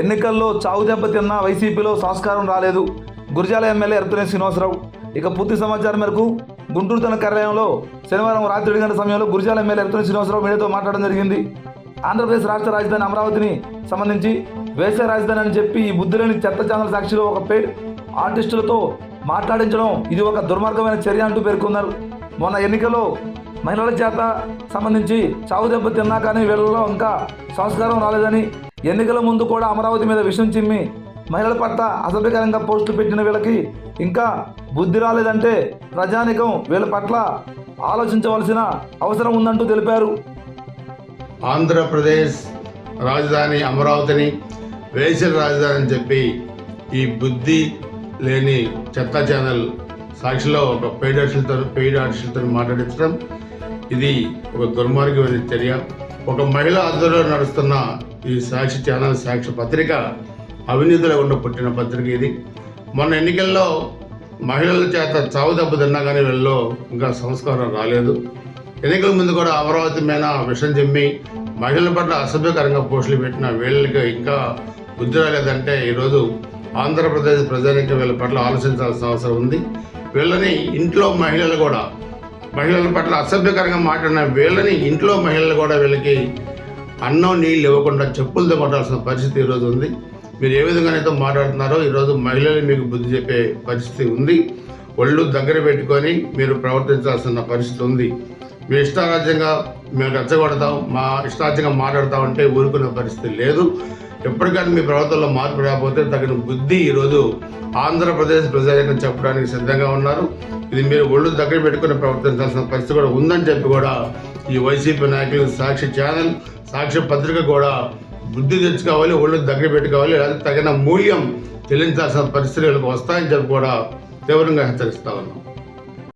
ఎన్నికల్లో చావు దెబ్బతిన్న వైసీపీలో సంస్కారం రాలేదు. గురిజాల ఎమ్మెల్యే ఎర్తనే శ్రీనివాసరావు. ఇక పూర్తి సమాచారం మేరకు గుంటూరు తన కార్యాలయంలో శనివారం రాత్రి ఏడు గంటల సమయంలో గురిజాల ఎమ్మెల్యే ఎర్తనే శ్రీనివాసరావు మీడియాతో మాట్లాడడం జరిగింది. ఆంధ్రప్రదేశ్ రాష్ట్ర రాజధాని అమరావతిని సంబంధించి వేసే రాజధాని అని చెప్పి ఈ బుద్ధిలేని చెత్త ఛానల్ సాక్షిలో ఒక పేడ్ ఆర్టిస్టులతో మాట్లాడించడం ఇది ఒక దుర్మార్గమైన చర్య అంటూ పేర్కొన్నారు. మొన్న ఎన్నికల్లో మహిళల చేత సంబంధించి చావు దెబ్బ తిన్నా కానీ వీళ్ళలో ఇంకా సంస్కారం రాలేదని ఎన్నికల ముందు కూడా అమరావతి మీద విషయం చిమ్మి మహిళల పట్ల అసభ్యకరంగా పోస్టులు పెట్టిన వీళ్ళకి ఇంకా బుద్ధి రాలేదంటే ప్రజానికం వీళ్ళ పట్ల ఆలోచించవలసిన అవసరం ఉందంటూ తెలిపారు. ఆంధ్రప్రదేశ్ రాజధాని అమరావతిని వేసల రాజధాని అని చెప్పి ఈ బుద్ధి లేని చెత్త ఛానల్ సాక్షిలో ఒక పెయిడ్ ఆర్టిస్టులతో పెయిడ్ ఆర్టిస్టులతో మాట్లాడించడం ఇది ఒక దుర్మార్గమైన చర్య. ఒక మహిళ ఆధ్వర్యంలో నడుస్తున్న ఈ సాక్షి ఛానల్ సాక్షి పత్రిక అవినీతిలో ఉన్న పుట్టిన పత్రిక ఇది. మొన్న ఎన్నికల్లో మహిళల చేత చావు దెబ్బ తిన్నా కానీ వీళ్ళలో ఇంకా సంస్కారం రాలేదు. ఎన్నికల ముందు కూడా అమరావతి మీద విషం చెమ్మి మహిళల పట్ల అసభ్యకరంగా పోస్టులు పెట్టిన వీళ్ళకి ఇంకా బుద్ధి రాలేదంటే ఈరోజు ఆంధ్రప్రదేశ్ ప్రజానికి వీళ్ళ పట్ల ఆలోచించాల్సిన అవసరం ఉంది. వీళ్ళని ఇంట్లో మహిళలు కూడా మహిళల పట్ల అసభ్యకరంగా మాట్లాడిన వీళ్ళని ఇంట్లో మహిళలు కూడా వీళ్ళకి అన్నం నీళ్ళు ఇవ్వకుండా చెప్పులతో కొట్టాల్సిన పరిస్థితి ఈరోజు ఉంది. మీరు ఏ విధంగానైతే మాట్లాడుతున్నారో ఈరోజు మహిళలు మీకు బుద్ధి చెప్పే పరిస్థితి ఉంది. ఒళ్ళు దగ్గర పెట్టుకొని మీరు ప్రవర్తించాల్సిన పరిస్థితి ఉంది. మీ ఇష్టారాజ్యంగా మేము రెచ్చగొడతాం మా ఇష్టారాజ్యంగా మాట్లాడతాం అంటే ఊరుకునే పరిస్థితి లేదు. ఎప్పటికైనా మీ ప్రవర్తనలో మార్పు రాకపోతే తగిన బుద్ధి ఈరోజు ఆంధ్రప్రదేశ్ ప్రజలకు చెప్పడానికి సిద్ధంగా ఉన్నారు. ఇది మీరు ఒళ్ళు దగ్గర పెట్టుకుని ప్రవర్తించాల్సిన పరిస్థితి కూడా ఉందని చెప్పి కూడా ఈ వైసీపీ నాయకులు సాక్షి ఛానల్ సాక్షి పత్రిక కూడా బుద్ధి తెచ్చుకోవాలి ఒళ్ళు దగ్గర పెట్టుకోవాలి లేదా తగిన మూల్యం చెల్లించాల్సిన పరిస్థితులు వస్తాయని చెప్పి కూడా తీవ్రంగా హెచ్చరిస్తా ఉన్నాం.